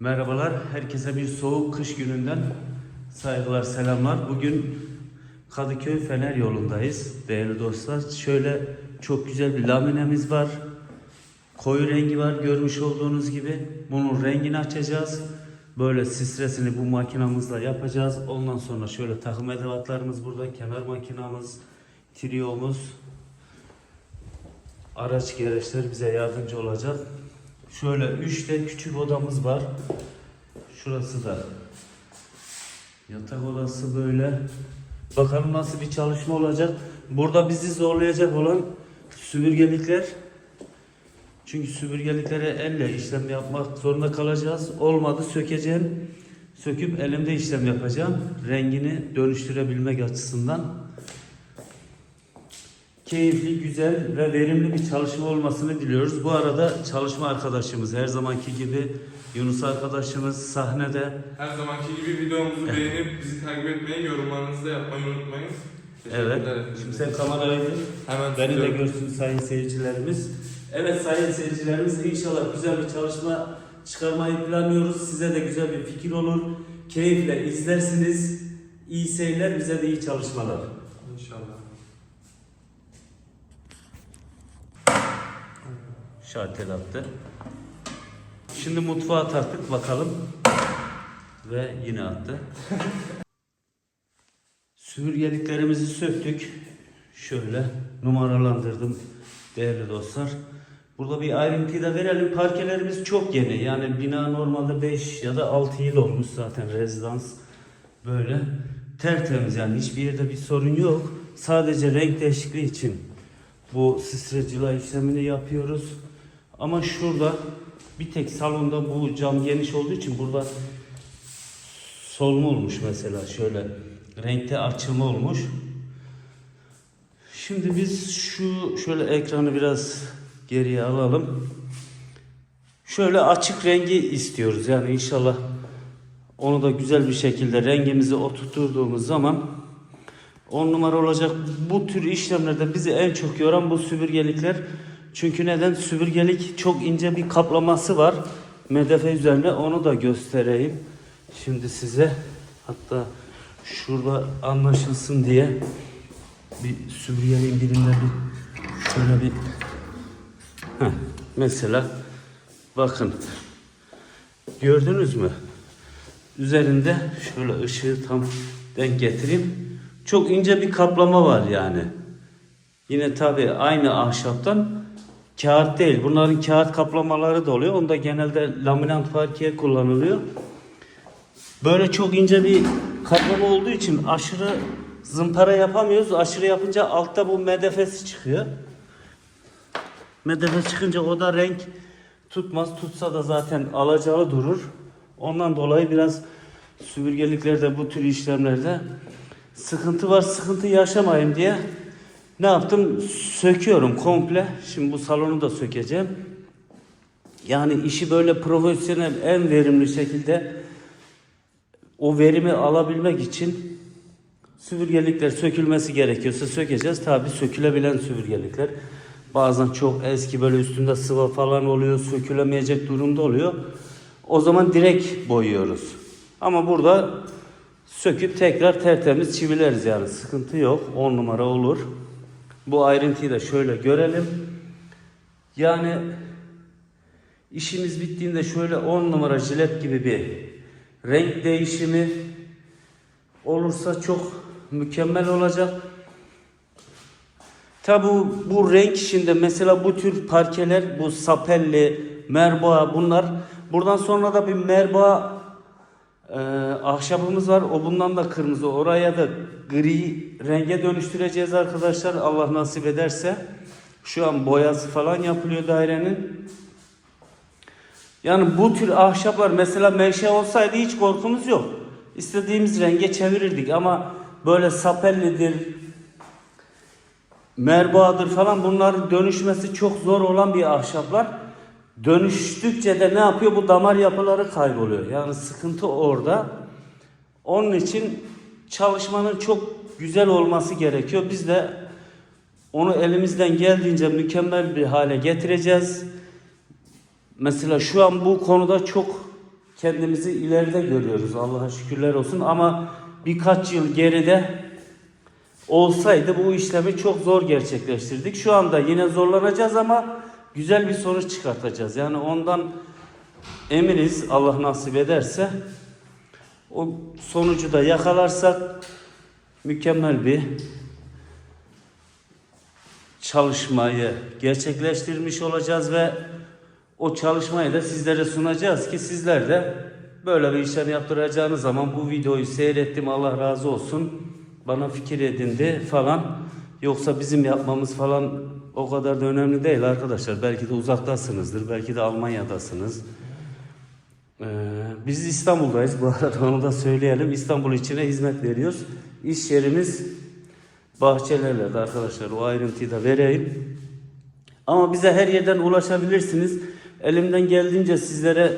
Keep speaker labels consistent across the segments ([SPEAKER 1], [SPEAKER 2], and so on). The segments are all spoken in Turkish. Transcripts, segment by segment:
[SPEAKER 1] Merhabalar, herkese bir soğuk kış gününden saygılar, selamlar. Bugün Kadıköy Fener yolundayız değerli dostlar. Şöyle çok güzel bir laminemiz var. Koyu rengi var görmüş olduğunuz gibi. Bunun rengini açacağız. Böyle stresini bu makinamızla yapacağız. Ondan sonra şöyle takım edevatlarımız burada. Kenar makinamız, triyomuz, araç gereçler bize yardımcı olacak. Şöyle 3 de küçük odamız var. Şurası da yatak odası böyle. Bakalım nasıl bir çalışma olacak. Burada bizi zorlayacak olan süpürgelikler. Çünkü süpürgeliklere elle işlem yapmak zorunda kalacağız. Olmadı sökeceğim. Söküp elimde işlem yapacağım. Rengini dönüştürebilmek açısından keyifli, güzel ve verimli bir çalışma olmasını diliyoruz. Bu arada çalışma arkadaşımız her zamanki gibi Yunus arkadaşımız sahnede.
[SPEAKER 2] Her zamanki gibi videomuzu beğenip bizi takip etmeyi, yorumlarınızı da yapmayı unutmayın.
[SPEAKER 1] Evet.
[SPEAKER 2] Teşekkürler.
[SPEAKER 1] Şimdi sen kamerayı.
[SPEAKER 2] Hemen
[SPEAKER 1] Beni de
[SPEAKER 2] tutuyorum.
[SPEAKER 1] görsün sayın seyircilerimiz. Evet sayın seyircilerimiz inşallah güzel bir çalışma çıkarmayı planlıyoruz. Size de güzel bir fikir olur. Keyifle izlersiniz. İyi seyirler, bize de iyi çalışmalar.
[SPEAKER 2] İnşallah.
[SPEAKER 1] Şartel attı. Şimdi mutfağa taktık bakalım. Ve yine attı. Süpürgeliklerimizi söktük. Şöyle numaralandırdım değerli dostlar. Burada bir ayrıntıyı da verelim. Parkelerimiz çok yeni. Yani bina normalde 5 ya da 6 yıl olmuş zaten rezidans. Böyle tertemiz yani hiçbir yerde bir sorun yok. Sadece renk değişikliği için bu strecila işlemini yapıyoruz. Ama şurada bir tek salonda bu cam geniş olduğu için burada solma olmuş mesela şöyle renkte açılma olmuş. Şimdi biz şu şöyle ekranı biraz geriye alalım. Şöyle açık rengi istiyoruz yani inşallah onu da güzel bir şekilde rengimizi oturtturduğumuz zaman 10 numara olacak. Bu tür işlemlerde bizi en çok yoran bu süpürgelikler. Çünkü neden? Süpürgelik çok ince bir kaplaması var. Medefe üzerine onu da göstereyim. Şimdi size hatta şurada anlaşılsın diye bir süpürgeliğin birinde bir şöyle bir Heh, mesela bakın gördünüz mü? Üzerinde şöyle ışığı tam denk getireyim. Çok ince bir kaplama var yani. Yine tabi aynı ahşaptan kağıt değil. Bunların kağıt kaplamaları da oluyor. Onda genelde laminat parke kullanılıyor. Böyle çok ince bir kaplama olduğu için aşırı zımpara yapamıyoruz. Aşırı yapınca altta bu medefesi çıkıyor. Medefe çıkınca o da renk tutmaz. Tutsa da zaten alacalı durur. Ondan dolayı biraz süpürgeliklerde bu tür işlemlerde sıkıntı var. Sıkıntı yaşamayayım diye ne yaptım? Söküyorum komple. Şimdi bu salonu da sökeceğim. Yani işi böyle profesyonel en verimli şekilde o verimi alabilmek için süpürgelikler sökülmesi gerekiyorsa sökeceğiz. Tabi sökülebilen süpürgelikler. Bazen çok eski böyle üstünde sıva falan oluyor. Sökülemeyecek durumda oluyor. O zaman direkt boyuyoruz. Ama burada söküp tekrar tertemiz çivileriz yani. Sıkıntı yok. 10 numara olur. Bu ayrıntıyı da şöyle görelim. Yani işimiz bittiğinde şöyle 10 numara jilet gibi bir renk değişimi olursa çok mükemmel olacak. Tabi bu, renk işinde mesela bu tür parkeler bu sapelli, merboğa bunlar buradan sonra da bir merboğa e, ahşabımız var. O bundan da kırmızı. Oraya da gri renge dönüştüreceğiz arkadaşlar. Allah nasip ederse. Şu an boyası falan yapılıyor dairenin. Yani bu tür ahşaplar mesela meşe olsaydı hiç korkumuz yok. İstediğimiz renge çevirirdik ama böyle sapellidir, merbadır falan bunların dönüşmesi çok zor olan bir ahşaplar. Dönüştükçe de ne yapıyor? Bu damar yapıları kayboluyor. Yani sıkıntı orada. Onun için çalışmanın çok güzel olması gerekiyor. Biz de onu elimizden geldiğince mükemmel bir hale getireceğiz. Mesela şu an bu konuda çok kendimizi ileride görüyoruz. Allah'a şükürler olsun ama birkaç yıl geride olsaydı bu işlemi çok zor gerçekleştirdik. Şu anda yine zorlanacağız ama güzel bir sonuç çıkartacağız. Yani ondan eminiz Allah nasip ederse o sonucu da yakalarsak mükemmel bir çalışmayı gerçekleştirmiş olacağız ve o çalışmayı da sizlere sunacağız ki sizler de böyle bir işlem yaptıracağınız zaman bu videoyu seyrettim Allah razı olsun bana fikir edindi falan yoksa bizim yapmamız falan o kadar da önemli değil arkadaşlar belki de uzaktasınızdır belki de Almanya'dasınız ee, biz İstanbul'dayız bu arada onu da söyleyelim İstanbul içine hizmet veriyoruz iş yerimiz bahçelerle de arkadaşlar o ayrıntıyı da vereyim. Ama bize her yerden ulaşabilirsiniz. Elimden geldiğince sizlere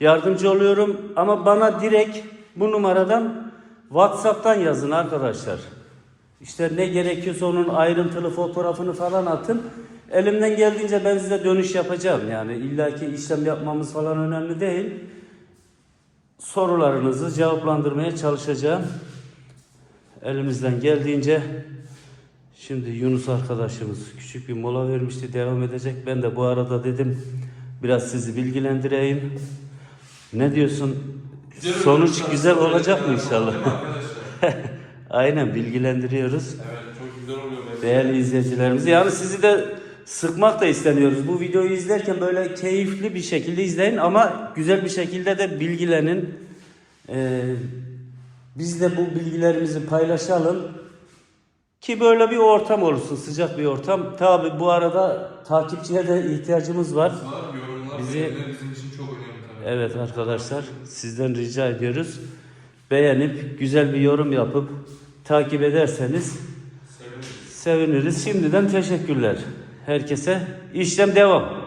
[SPEAKER 1] yardımcı oluyorum. Ama bana direkt bu numaradan WhatsApp'tan yazın arkadaşlar. İşte ne gerekiyorsa onun ayrıntılı fotoğrafını falan atın. Elimden geldiğince ben size dönüş yapacağım. Yani illaki işlem yapmamız falan önemli değil. Sorularınızı cevaplandırmaya çalışacağım. Elimizden geldiğince şimdi Yunus arkadaşımız küçük bir mola vermişti devam edecek. Ben de bu arada dedim biraz sizi bilgilendireyim. Ne diyorsun?
[SPEAKER 2] Güzel
[SPEAKER 1] Sonuç güzel olacak mı inşallah? Aynen bilgilendiriyoruz.
[SPEAKER 2] Evet çok güzel oluyor. bence.
[SPEAKER 1] Değerli izleyicilerimiz. Yani sizi de sıkmak da istemiyoruz. Bu videoyu izlerken böyle keyifli bir şekilde izleyin ama güzel bir şekilde de bilgilenin. Ee, biz de bu bilgilerimizi paylaşalım. Ki böyle bir ortam olsun, sıcak bir ortam. Tabi bu arada takipçiye de ihtiyacımız var.
[SPEAKER 2] Yorumlar,
[SPEAKER 1] Bizi-
[SPEAKER 2] bizim için çok önemli tabii.
[SPEAKER 1] Evet arkadaşlar sizden rica ediyoruz. Beğenip güzel bir yorum yapıp takip ederseniz
[SPEAKER 2] Seviniriz.
[SPEAKER 1] Seviniriz. Şimdiden teşekkürler. Herkese işlem devam.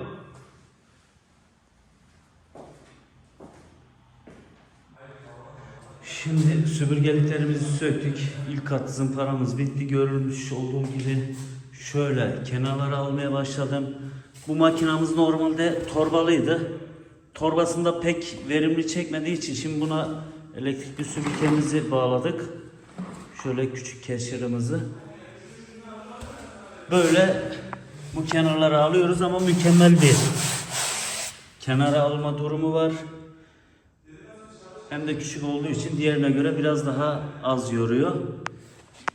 [SPEAKER 1] Şimdi süpürgeliklerimizi söktük. İlk kat zımparamız bitti. Görülmüş olduğu gibi şöyle kenarları almaya başladım. Bu makinamız normalde torbalıydı. Torbasında pek verimli çekmediği için şimdi buna elektrikli süpürgemizi bağladık. Şöyle küçük keşirimizi. Böyle bu kenarları alıyoruz ama mükemmel bir kenara alma durumu var. Hem de küçük olduğu için diğerine göre biraz daha az yoruyor.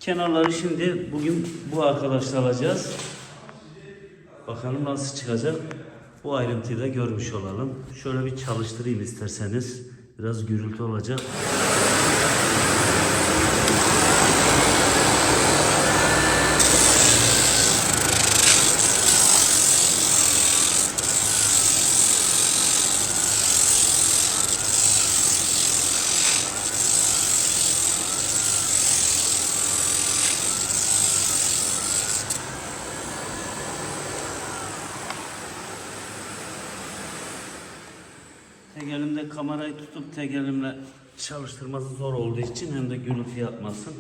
[SPEAKER 1] Kenarları şimdi bugün bu arkadaşla alacağız. Bakalım nasıl çıkacak. Bu ayrıntıyı da görmüş olalım. Şöyle bir çalıştırayım isterseniz. Biraz gürültü olacak. Tek elimde kamerayı tutup tek elimle çalıştırması zor olduğu için hem de gürültü yapmasın.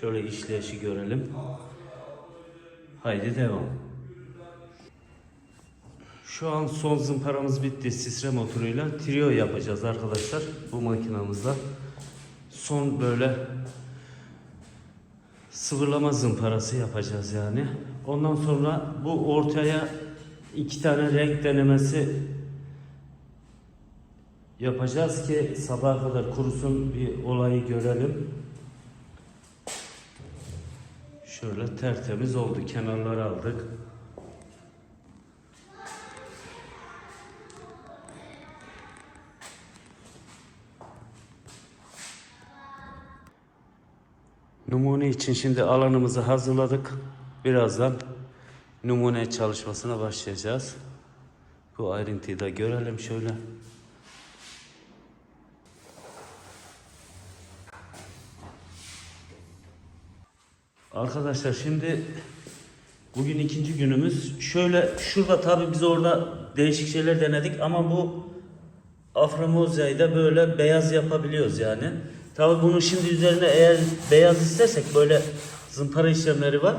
[SPEAKER 1] Şöyle işleyişi görelim. Haydi devam. Şu an son zımparamız bitti. Sisre motoruyla trio yapacağız arkadaşlar bu makinamızda. Son böyle sıvırlama zımparası yapacağız yani. Ondan sonra bu ortaya iki tane renk denemesi yapacağız ki sabaha kadar kurusun bir olayı görelim. Şöyle tertemiz oldu. Kenarları aldık. Numune için şimdi alanımızı hazırladık. Birazdan numune çalışmasına başlayacağız. Bu ayrıntıyı da görelim şöyle. Arkadaşlar şimdi bugün ikinci günümüz. Şöyle şurada tabii biz orada değişik şeyler denedik ama bu Aframozya'yı da böyle beyaz yapabiliyoruz yani. Tabii bunun şimdi üzerine eğer beyaz istersek böyle zımpara işlemleri var.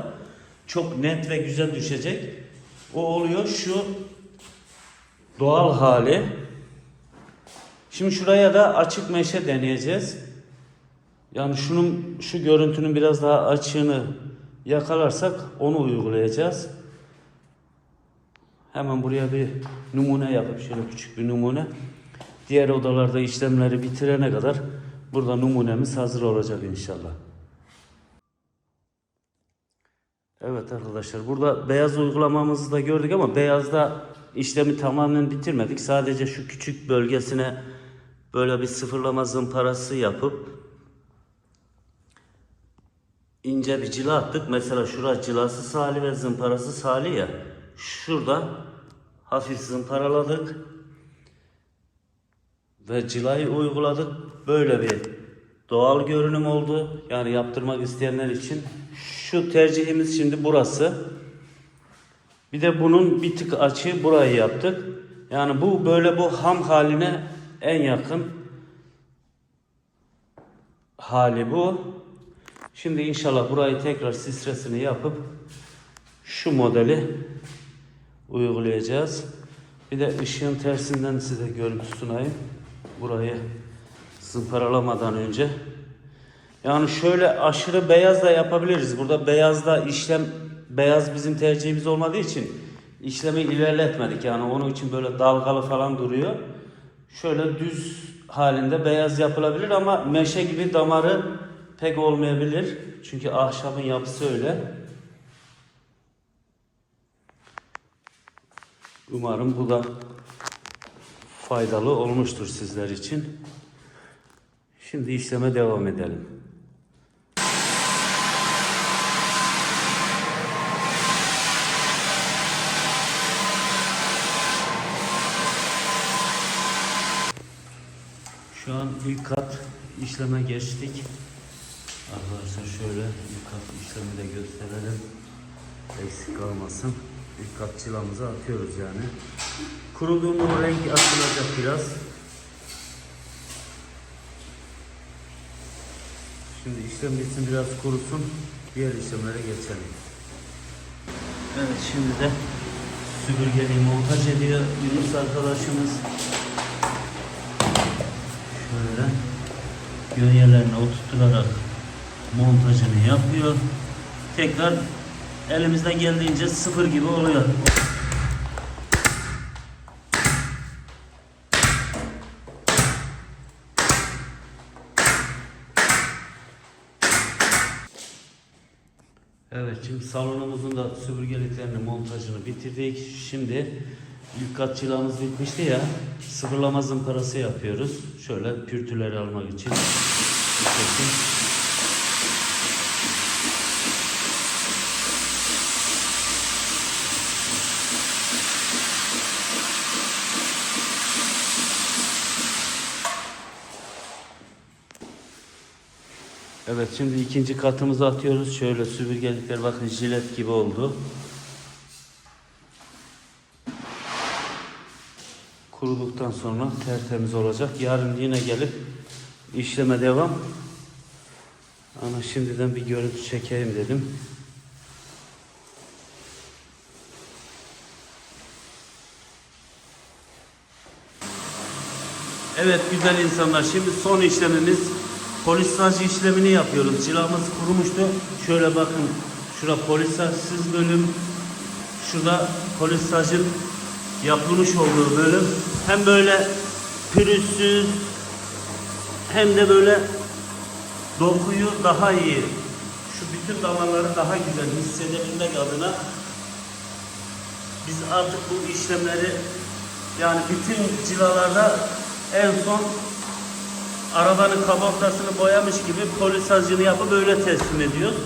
[SPEAKER 1] Çok net ve güzel düşecek. O oluyor şu doğal hali. Şimdi şuraya da açık meşe deneyeceğiz. Yani şunun şu görüntünün biraz daha açığını yakalarsak onu uygulayacağız. Hemen buraya bir numune yapıp şöyle küçük bir numune. Diğer odalarda işlemleri bitirene kadar burada numunemiz hazır olacak inşallah. Evet arkadaşlar burada beyaz uygulamamızı da gördük ama beyazda işlemi tamamen bitirmedik. Sadece şu küçük bölgesine böyle bir sıfırlama zımparası yapıp ince bir cila attık. Mesela şura cilası sali ve zımparası sali ya. Şurada hafif zımparaladık. Ve cilayı uyguladık. Böyle bir doğal görünüm oldu. Yani yaptırmak isteyenler için. Şu tercihimiz şimdi burası. Bir de bunun bir tık açığı burayı yaptık. Yani bu böyle bu ham haline en yakın hali bu. Şimdi inşallah burayı tekrar sisresini yapıp şu modeli uygulayacağız. Bir de ışığın tersinden size görüntü sunayım. Burayı zımparalamadan önce. Yani şöyle aşırı beyaz da yapabiliriz. Burada beyazda işlem beyaz bizim tercihimiz olmadığı için işlemi ilerletmedik. Yani onun için böyle dalgalı falan duruyor. Şöyle düz halinde beyaz yapılabilir ama meşe gibi damarı pek olmayabilir. Çünkü ahşabın yapısı öyle. Umarım bu da faydalı olmuştur sizler için. Şimdi işleme devam edelim. Şu an ilk kat işleme geçtik. Arkadaşlar şöyle ilk kat işlemi de gösterelim. Eksik kalmasın. İlk kat çılamızı atıyoruz yani. Kuruduğunda o renk atılacak biraz. Şimdi işlem bitsin biraz kurusun. Diğer işlemlere geçelim. Evet şimdi de süpürgeliği montaj ediyor Yunus arkadaşımız. Şöyle gönyelerine oturtturarak montajını yapıyor. Tekrar elimizden geldiğince sıfır gibi oluyor. Evet şimdi salonumuzun da süpürgeliklerini montajını bitirdik. Şimdi ilk kat çılamız bitmişti ya. Sıfırlama zımparası yapıyoruz. Şöyle pürtüleri almak için. Bu Evet şimdi ikinci katımızı atıyoruz. Şöyle süpürgelikler bakın jilet gibi oldu. Kuruduktan sonra tertemiz olacak. Yarın yine gelip işleme devam. Ama şimdiden bir görüntü çekeyim dedim. Evet güzel insanlar şimdi son işlemimiz polisaj işlemini yapıyoruz. Cilamız kurumuştu. Şöyle bakın şura polisajsız bölüm. Şurada polisajın yapılmış olduğu bölüm. Hem böyle pürüzsüz hem de böyle dokuyu daha iyi şu bütün damarları daha güzel hissedebilmek adına biz artık bu işlemleri yani bütün cilalarda en son arabanın kaportasını boyamış gibi polisajını yapıp öyle teslim ediyoruz.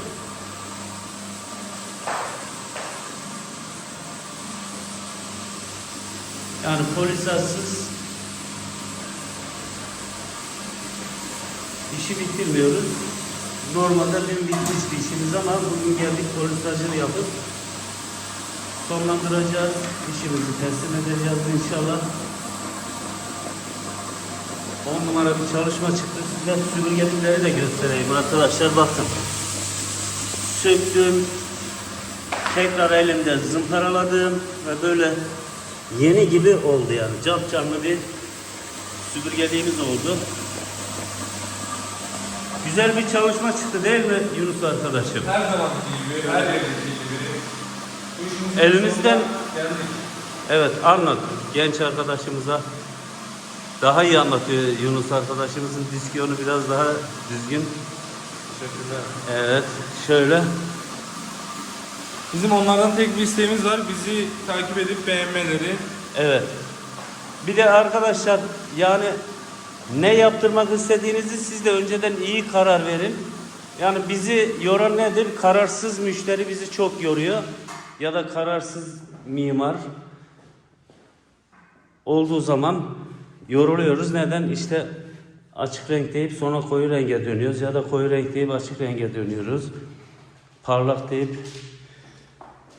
[SPEAKER 1] Yani polisajsız işi bitirmiyoruz. Normalde dün bitmişti işimiz ama bugün geldik polisajını yapıp sonlandıracağız. İşimizi teslim edeceğiz inşallah. 10 numara bir çalışma çıktı. Size süpürgelikleri de göstereyim arkadaşlar bakın. Söktüm. Tekrar elimde zımparaladım ve böyle yeni gibi oldu yani. Cap canlı bir süpürgeliğimiz oldu. Güzel bir çalışma çıktı değil mi Yunus arkadaşım?
[SPEAKER 2] Her zamanki gibi, her yerdeki gibi.
[SPEAKER 1] Elimizden-
[SPEAKER 2] geldik.
[SPEAKER 1] Evet anlat genç arkadaşımıza. Daha iyi anlatıyor Yunus arkadaşımızın diskiyonu biraz daha düzgün.
[SPEAKER 2] Teşekkürler.
[SPEAKER 1] Evet şöyle.
[SPEAKER 2] Bizim onlardan tek bir isteğimiz var. Bizi takip edip beğenmeleri.
[SPEAKER 1] Evet. Bir de arkadaşlar yani ne yaptırmak istediğinizi siz de önceden iyi karar verin. Yani bizi yoran nedir? Kararsız müşteri bizi çok yoruyor. Ya da kararsız mimar olduğu zaman yoruluyoruz. Neden? İşte açık renk deyip sonra koyu renge dönüyoruz ya da koyu renk deyip açık renge dönüyoruz. Parlak deyip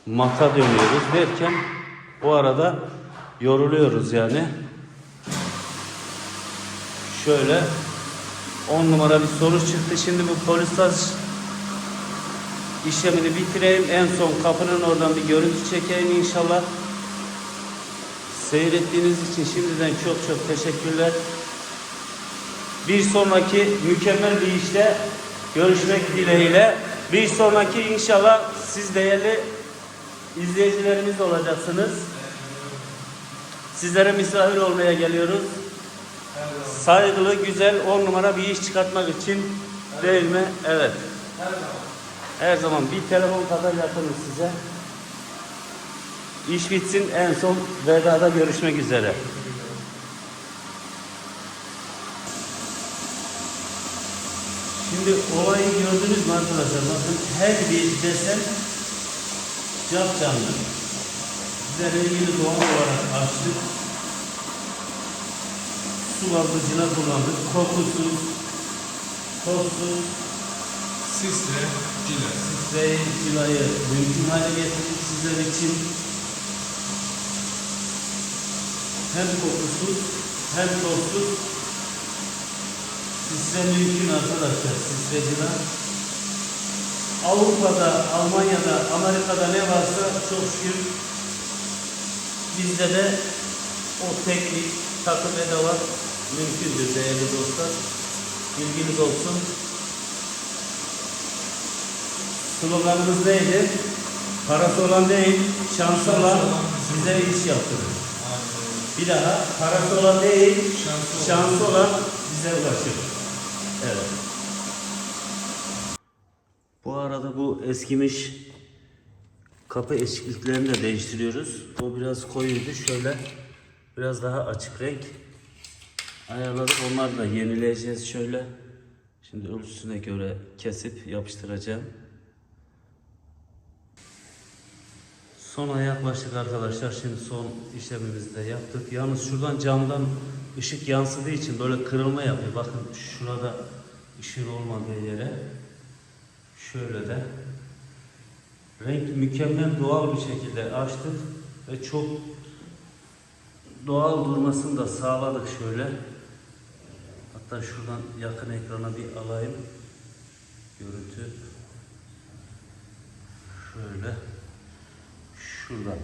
[SPEAKER 1] mata dönüyoruz derken o arada yoruluyoruz yani. Şöyle 10 numara bir soru çıktı. Şimdi bu polistaj işlemini bitireyim. En son kapının oradan bir görüntü çekeyim inşallah. Seyrettiğiniz için şimdiden çok çok teşekkürler. Bir sonraki mükemmel bir işte görüşmek dileğiyle. Bir sonraki inşallah siz değerli izleyicilerimiz olacaksınız. Sizlere misafir olmaya geliyoruz. Saygılı, güzel, on numara bir iş çıkartmak için değil mi? Evet. Her zaman bir telefon kadar yakınız size. İş bitsin en son vedada görüşmek üzere. Şimdi olayı gördünüz mü arkadaşlar? Bakın her bir desen cap canlı. Bize rengini doğal olarak açtık. Su alıcına kullandık. Kokusuz, tozsuz,
[SPEAKER 2] Sisle, cile.
[SPEAKER 1] ve cilayı mümkün hale getirdik sizler için. Hem kokusuz hem tozsuz sisle mümkün arkadaşlar sisleciler. Avrupa'da, Almanya'da, Amerika'da ne varsa çok şükür bizde de o teknik takım edevat mümkündür değerli dostlar. Bilginiz olsun. Sloganımız neydi? Parası olan değil, şansı olan size iş yaptırır. Bir daha parası olan değil,
[SPEAKER 2] Şansı
[SPEAKER 1] şansı olan bize ulaşır. Evet. Bu arada bu eskimiş kapı eşikliklerini de değiştiriyoruz. O biraz koyuydu. Şöyle biraz daha açık renk ayarladık. Onları da yenileyeceğiz şöyle. Şimdi ölçüsüne göre kesip yapıştıracağım. Sona yaklaştık arkadaşlar. Şimdi son işlemimizi de yaptık. Yalnız şuradan camdan ışık yansıdığı için böyle kırılma yapıyor. Bakın şurada ışığın olmadığı yere şöyle de renk mükemmel doğal bir şekilde açtık ve çok doğal durmasını da sağladık şöyle. Hatta şuradan yakın ekrana bir alayım. Görüntü şöyle şuradan.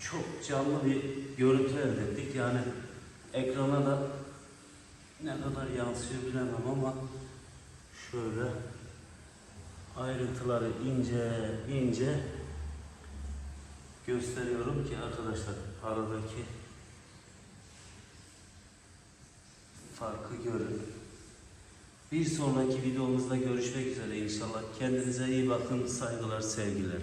[SPEAKER 1] Çok canlı bir görüntü elde ettik. Yani ekrana da ne kadar yansıyor bilemem ama şöyle ayrıntıları ince ince gösteriyorum ki arkadaşlar aradaki farkı görün. Bir sonraki videomuzda görüşmek üzere inşallah. Kendinize iyi bakın. Saygılar, sevgiler.